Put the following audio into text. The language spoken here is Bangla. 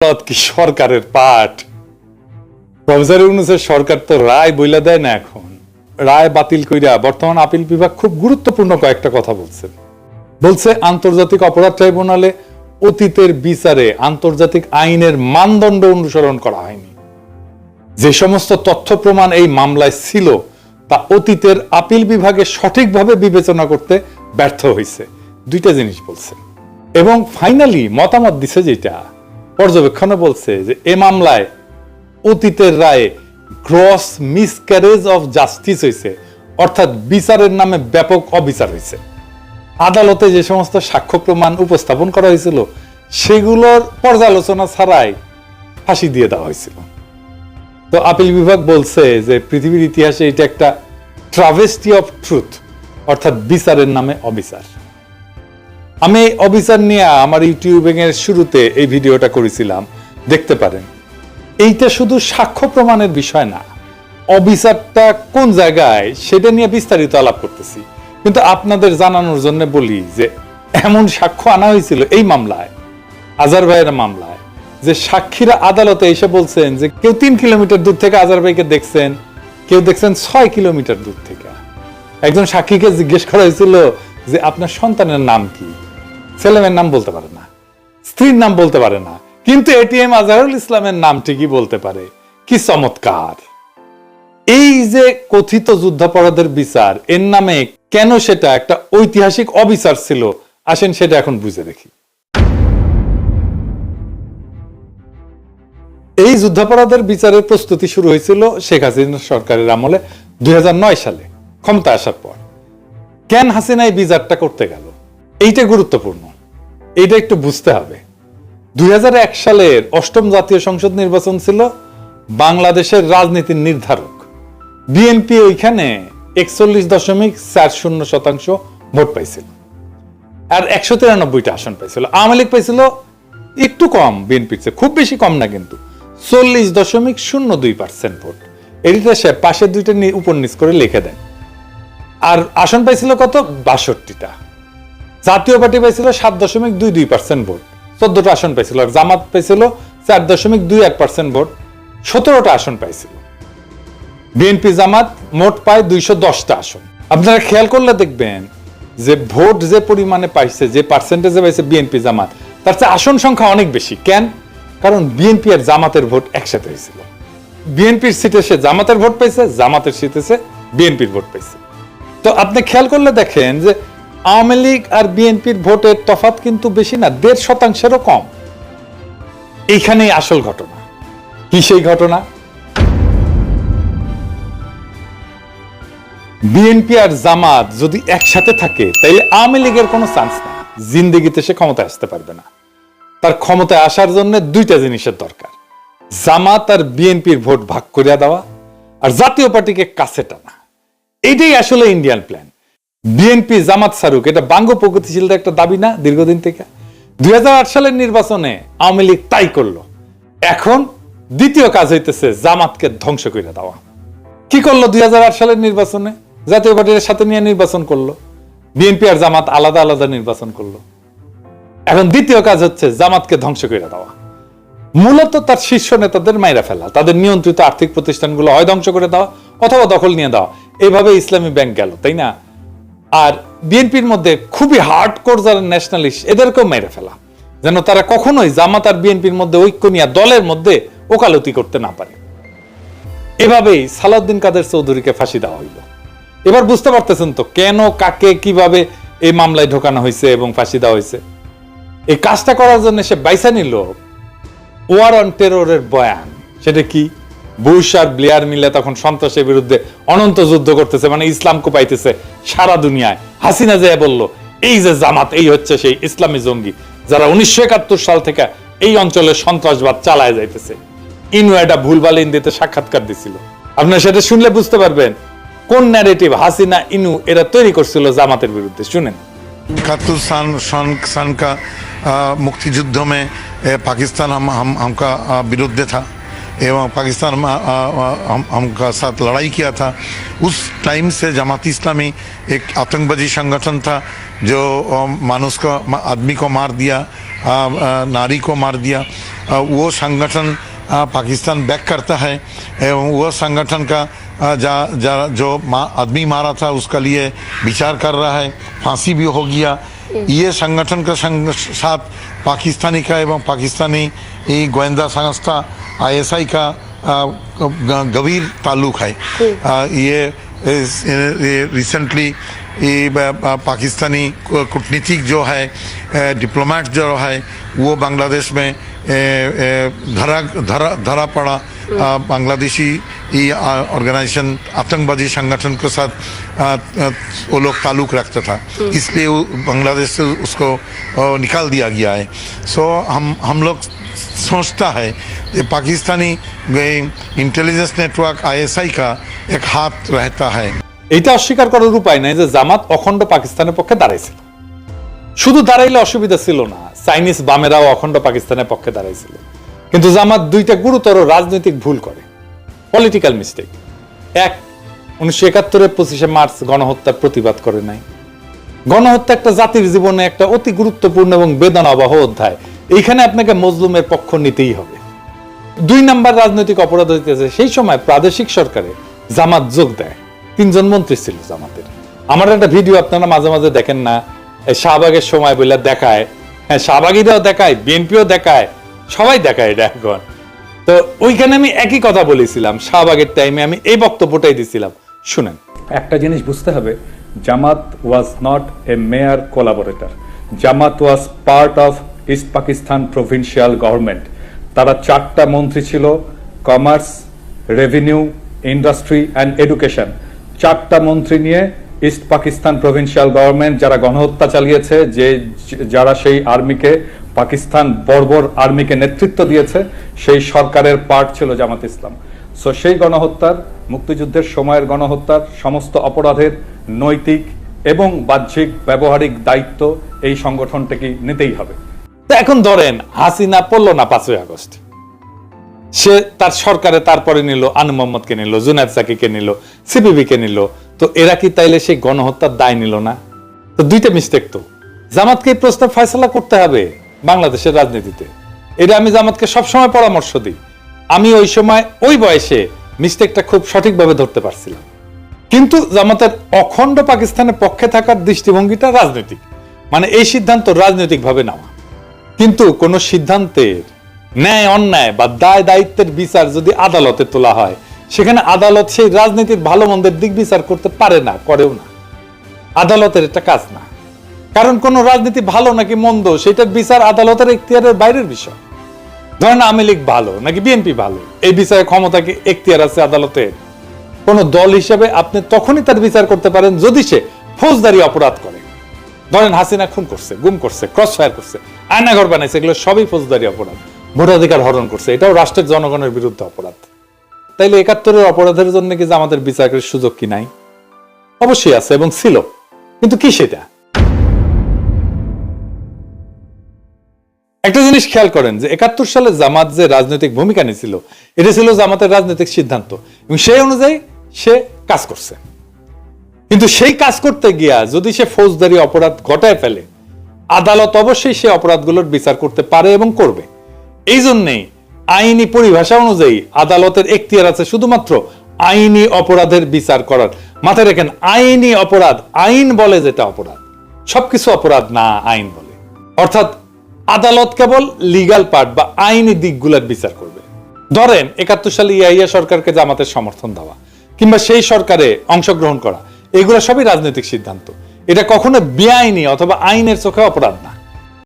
কি সরকারের পাঠ? প্রফেসর ইউনুসের সরকার তো রায় বইলা দেয় না এখন। রায় বাতিল কইরা বর্তমান আপিল বিভাগ খুব গুরুত্বপূর্ণ কয়েকটা কথা বলছেন বলছে, আন্তর্জাতিক অপরাধ ট্রাইব্যুনালে অতীতের বিচারে আন্তর্জাতিক আইনের মানদণ্ড অনুসরণ করা হয়নি। যে সমস্ত তথ্য প্রমাণ এই মামলায় ছিল, তা অতীতের আপিল বিভাগে সঠিকভাবে বিবেচনা করতে ব্যর্থ হয়েছে দুইটা জিনিস বলছে। এবং ফাইনালি মতামত দিছে যেটা পর্যবেক্ষণে বলছে যে এ মামলায় অতীতের রায়ে গ্রস মিসক্যারেজ অফ জাস্টিস হয়েছে অর্থাৎ বিচারের নামে ব্যাপক অবিচার হয়েছে আদালতে যে সমস্ত সাক্ষ্য প্রমাণ উপস্থাপন করা হয়েছিল, সেগুলোর পর্যালোচনা ছাড়াই ফাঁসি দিয়ে দেওয়া হয়েছিল। তো আপিল বিভাগ বলছে যে পৃথিবীর ইতিহাসে এটা একটা ট্রাভেস্টি অফ ট্রুথ অর্থাৎ বিচারের নামে অবিচার। আমি অবিচার নিয়ে আমার ইউটিউবিং এর শুরুতে এই ভিডিওটা করেছিলাম। দেখতে পারেন। এইটা শুধু সাক্ষ্য প্রমাণের বিষয় না। অবিচারটা কোন জায়গায় সেটা নিয়ে বিস্তারিত আলাপ করতেছি। কিন্তু আপনাদের জানানোর জন্য বলি যে, এমন সাক্ষ্য আনা হয়েছিল এই মামলায়, আজার ভাইয়ের মামলায়, যে সাক্ষীরা আদালতে এসে বলছেন যে, কেউ তিন কিলোমিটার দূর থেকে আজার ভাইকে দেখছেন, কেউ দেখছেন ছয় কিলোমিটার দূর থেকে। একজন সাক্ষীকে জিজ্ঞেস করা হয়েছিল যে, আপনার সন্তানের নাম কি? ছেলেমেয়ের নাম বলতে পারে না, স্ত্রীর নাম বলতে পারে না, কিন্তু এটিএম আজহারুল ইসলামের নাম ঠিকই বলতে পারে। কি চমৎকার! এই যে কথিত যুদ্ধাপরাধের বিচার, এর নামে কেন সেটা একটা ঐতিহাসিক অবিচার ছিল? আসেন সেটা এখন বুঝে দেখি। এই যুদ্ধাপরাধের বিচারের প্রস্তুতি শুরু হয়েছিল শেখ হাসিনা সরকারের আমলে দুই হাজার নয় সালে ক্ষমতা আসার পর। কেন হাসিনা এই বিচারটা করতে গেল? এইটা গুরুত্বপূর্ণ। এইটা একটু বুঝতে হবে। দুই হাজার এক সালের অষ্টম জাতীয় সংসদ নির্বাচন ছিল বাংলাদেশের রাজনীতির নির্ধারক। বিএনপি ওইখানে একচল্লিশ দশমিক চার শূন্য শতাংশ ভোট পাইছিল। আর একশো তিরানব্বইটা আসন পাইছিল। আওয়ামী লীগ পাইছিল একটু কম বিএনপির চেয়ে, খুব বেশি কম না কিন্তু। চল্লিশ দশমিক শূন্য দুই পার্সেন্ট ভোট। এডিটা সে পাশের দুইটা নিচ করে লিখে দেন আর আসন পাইছিল কত? বাষট্টিটা। জাতীয় পার্টি পাইছিল সাত দশমিক দুই দুই পার্সেন্ট ভোট, চোদ্দটা আসন পাইছিল আর জামাত পাইছিল চার দশমিক দুই এক পার্সেন্ট ভোট, সতেরোটা আসন পাইছিল। বিএনপি জামাত মোট পায় দুইশো দশটা আসন। আপনারা খেয়াল করলে দেখবেন যে ভোট যে পরিমাণে পাইছে, যে পার্সেন্টেজে পাইছে বিএনপি জামাত, তার চেয়ে আসন সংখ্যা অনেক বেশি। কেন? কারণ বিএনপি আর জামাতের ভোট একসাথে হয়েছিল। বিএনপির সিটে সে জামাতের ভোট পাইছে, জামাতের সিটে সে বিএনপির ভোট পাইছে। তো আপনি খেয়াল করলে দেখেন যে আওয়ামী লীগ আর বিএনপির ভোটের তফাত কিন্তু বেশি না, দেড় শতাংশেরও কম। এইখানেই আসল ঘটনা। কি সেই ঘটনা? বিএনপি আর জামাত যদি একসাথে থাকে, তাইলে আওয়ামী লীগের কোনো চান্স নেই। জিন্দিগিতে সে ক্ষমতায় আসতে পারবে না। তার ক্ষমতায় আসার জন্য দুইটা জিনিসের দরকার। জামাত আর বিএনপির ভোট ভাগ করিয়া দেওয়া, আর জাতীয় পার্টিকে কাছে টানা। এটাই আসলে ইন্ডিয়ান প্ল্যান বিএনপি জামাত সারুক, এটা বাঙ্গ প্রগতিশীলদের একটা দাবি না দীর্ঘদিন থেকে? দুই হাজার আট সালের নির্বাচনে আওয়ামী লীগ তাই করল। এখন দ্বিতীয় কাজ হইতেছে জামাতকে ধ্বংস করে দেওয়া। কি করল দুই হাজার আট সালের নির্বাচনে? জাতীয় পার্টির সাথে নিয়ে নির্বাচন করল। বিএনপি আর জামাত আলাদা আলাদা নির্বাচন করল। এখন দ্বিতীয় কাজ হচ্ছে জামাতকে ধ্বংস করে দেওয়া। মূলত তার শীর্ষ নেতাদের মাইরা ফেলা, তাদের নিয়ন্ত্রিত আর্থিক প্রতিষ্ঠানগুলো হয় ধ্বংস করে দেওয়া অথবা দখল নিয়ে দেওয়া। এইভাবে ইসলামী ব্যাংক গেল, তাই না? আর বিএনপির মধ্যে খুবই হার্ড কোর যারা ন্যাশনালিস্ট এদেরকেও মেরে ফেলা। যেন তারা কখনোই জামাত আর বিএনপির মধ্যে ঐক্য নিয়ে দলের মধ্যে ওকালতি করতে না পারে। এভাবেই সালাউদ্দিন কাদের চৌধুরীকে ফাঁসি দেওয়া হইল। এবার বুঝতে পারতেছেন তো কেন, কাকে, কীভাবে এই মামলায় ঢোকানো হয়েছে এবং ফাঁসি দেওয়া হয়েছে? এই কাজটা করার জন্য সে বাইসা নিল। ওয়ার অন টেরোরের বয়ান, সেটা কি? বুশ আর ব্লেয়ার মিলে তখন সন্ত্রাসের বিরুদ্ধে অনন্ত যুদ্ধ করতেছে মানে ইসলাম কোপাইতেছে সারা দুনিয়ায় হাসিনা যে বলল এই যে জামাত এই হচ্ছে সেই ইসলামী জঙ্গি যারা উনিশশো একাত্তর সাল থেকে এই অঞ্চলে সন্ত্রাসবাদ চালায় যাইতেছে ইনু একটা ভুলভাল ইন্দিতে সাক্ষাৎকার দিছিল আপনারা সেটা শুনলে বুঝতে পারবেন কোন ন্যারেটিভ হাসিনা ইনু এরা তৈরি করছিল জামাতের বিরুদ্ধে শুনেন इकहत्तर सन सन सन का अ, मुक्ति युद्ध में ए, पाकिस्तान हम हम हमका अ, विरुद्ध था एवं पाकिस्तान में हम हमका साथ लड़ाई किया था। उस टाइम से जमात इस्लामी एक आतंकवादी संगठन था जो मानुष को आदमी को मार दिया नारी को मार दिया। वो संगठन पाकिस्तान बैक करता है एवं वो संगठन का जा, जा जो मा, आदमी मारा था उसका लिए विचार कर रहा है फांसी भी हो गया। ये संगठन का संग, साथ पाकिस्तानी का एवं पाकिस्तानी गोयंदा संस्था आईएसआई का गंभीर ताल्लुक है। आ, ये रिसेंटली पाकिस्तानी कूटनीतिक जो है डिप्लोमेट जो है वो बांग्लादेश में धरा धरा धरा पड़ा। बांग्लादेशी ये ऑर्गेनाइजेशन आतंकवादी संगठन के साथ वो लोग ताल्लुक रखता था। इसलिए वो बांग्लादेश से उसको निकाल दिया गया है। सो हम हम लोग सोचता है कि पाकिस्तानी इंटेलिजेंस नेटवर्क आईएसआई का एक हाथ रहता है এটা অস্বীকার করার উপায় নাই যে জামাত অখণ্ড পাকিস্তানের পক্ষে দাঁড়াইছিল শুধু দাঁড়াইলে অসুবিধা ছিল না চাইনিজ বামেরাও অখণ্ড পাকিস্তানের পক্ষে দাঁড়াইছিল কিন্তু জামাত দুইটা গুরুতর রাজনৈতিক ভুল করে পলিটিক্যাল মিস্টেক এক উনিশশো একাত্তরের পঁচিশে মার্চ গণহত্যার প্রতিবাদ করে নাই গণহত্যা একটা জাতির জীবনে একটা অতি গুরুত্বপূর্ণ এবং বেদনাবহ অধ্যায় এইখানে আপনাকে মজলুমের পক্ষ নিতেই হবে। দুই নাম্বার রাজনৈতিক অপরাধ হইতেছে সেই সময় প্রাদেশিক সরকারে জামাত যোগ দেয়। তিনজন মন্ত্রী ছিল জামাতের। আমার একটা ভিডিও আপনারা মাঝে মাঝে দেখেন না। শাহবাগের সময় বলে দেখায়। হ্যাঁ শাহবাগিরাও দেখায়, বিএনপিও দেখায়। সবাই দেখায় এটা এখন। তো ওইখানে আমি একই কথা বলেছিলাম, শাহবাগের টাইমে আমি এই বক্তব্যটাই দিছিলাম। শুনেন। একটা জিনিস বুঝতে হবে, Jamaat was not a major collaborator Jamaat was part of East Pakistan provincial government তারা চারটা মন্ত্রী ছিল commerce revenue industry and education চারটা মন্ত্রী নিয়ে ইস্ট পাকিস্তান প্রভিন্সিয়াল গভর্নমেন্ট যারা গণহত্যা চালিয়েছে, যে যারা সেই আর্মিকে, পাকিস্তান বর্বর আর্মিকে নেতৃত্ব দিয়েছে, সেই সরকারের পার্ট ছিল জামাত ইসলাম। সো সেই গণহত্যার, মুক্তিযুদ্ধের সময়ের গণহত্যার সমস্ত অপরাধের নৈতিক এবং বাহ্যিক ব্যবহারিক দায়িত্ব এই সংগঠনটিকে নিতেই হবে। তো এখন ধরেন, হাসিনা পড়ল না পাঁচই আগস্ট। সে তার সরকারে তারপরে নিল, আনু মোহাম্মদকে নিল, জুনায়দ সাকিকে নিল সিপিবি কে নিল। তো এরা কি তাইলে সেই গণহত্যার দায় নিল না? তো দুইটা মিস্টেক তো। জামাতকে এই প্রস্তাব ফয়সলা করতে হবে বাংলাদেশের রাজনীতিতে। এটা আমি জামাতকে সবসময় পরামর্শ দিই। আমি ওই সময়, ওই বয়সে মিস্টেকটা খুব সঠিকভাবে ধরতে পারছিলাম। কিন্তু জামাতের অখণ্ড পাকিস্তানের পক্ষে থাকার দৃষ্টিভঙ্গিটা রাজনৈতিক। মানে এই সিদ্ধান্ত রাজনৈতিকভাবে নেওয়া। কিন্তু কোন সিদ্ধান্তের ন্যায়, অন্যায় বা দায় দায়িত্বের বিচার যদি আদালতে তোলা হয়, সেখানে আদালত সেই রাজনীতির ভালো মন্দের দিক বিচার করতে পারে না, করেও না। আদালতের এটা কাজ না। কারণ কোন রাজনীতি ভালো নাকি মন্দ সেটার বিচার আদালতের এখতিয়ারের বাইরের বিষয়। ধরেন আওয়ামী লীগ ভালো নাকি বিএনপি ভালো, এই বিষয়ে ক্ষমতা কি এখতিয়ার আছে আদালতের কোন দল হিসেবে আপনি তখনই তার বিচার করতে পারেন যদি সে ফৌজদারি অপরাধ করে। ধরেন হাসিনা খুন করছে, গুম করছে ক্রস ফায়ার করছে, আয়নাঘর বানাইছে, এগুলো সবই ফৌজদারি অপরাধ, ভোটাধিকার হরণ করছে, এটাও রাষ্ট্রের জনগণের বিরুদ্ধে অপরাধ। তাইলে একাত্তরের অপরাধের জন্য কি যে আমাদের বিচারের সুযোগ কি নাই? অবশ্যই আছে এবং ছিল, কিন্তু কি সেটা? একটা জিনিস খেয়াল করেন যে একাত্তর সালে জামাত যে রাজনৈতিক ভূমিকা নিয়েছিল, এটা ছিল জামাতের রাজনৈতিক সিদ্ধান্ত এবং সেই অনুযায়ী সে কাজ করছে। কিন্তু সেই কাজ করতে গিয়া যদি সে ফৌজদারি অপরাধ ঘটায় ফেলে, আদালত অবশ্যই সে অপরাধগুলোর বিচার করতে পারে এবং করবে। এই জন্যেই আইনি পরিভাষা অনুযায়ী আদালতের এখতিয়ার আছে শুধুমাত্র আইনি অপরাধের বিচার করার। মাথায় রাখেন, আইনি অপরাধ, আইন বলে যেটা অপরাধ। সবকিছু অপরাধ না, আইন বলে। অর্থাৎ আদালত কেবল লিগাল পার্ট বা আইনি দিকগুলোর বিচার করবে। ধরেন, একাত্তর সালে ইয়াইয়া সরকারকে জামাতের সমর্থন দেওয়া কিংবা সেই সরকারে অংশগ্রহণ করা। এগুলো সবই রাজনৈতিক সিদ্ধান্ত। এটা কখনো বেআইনি অথবা আইনের চোখে অপরাধ না।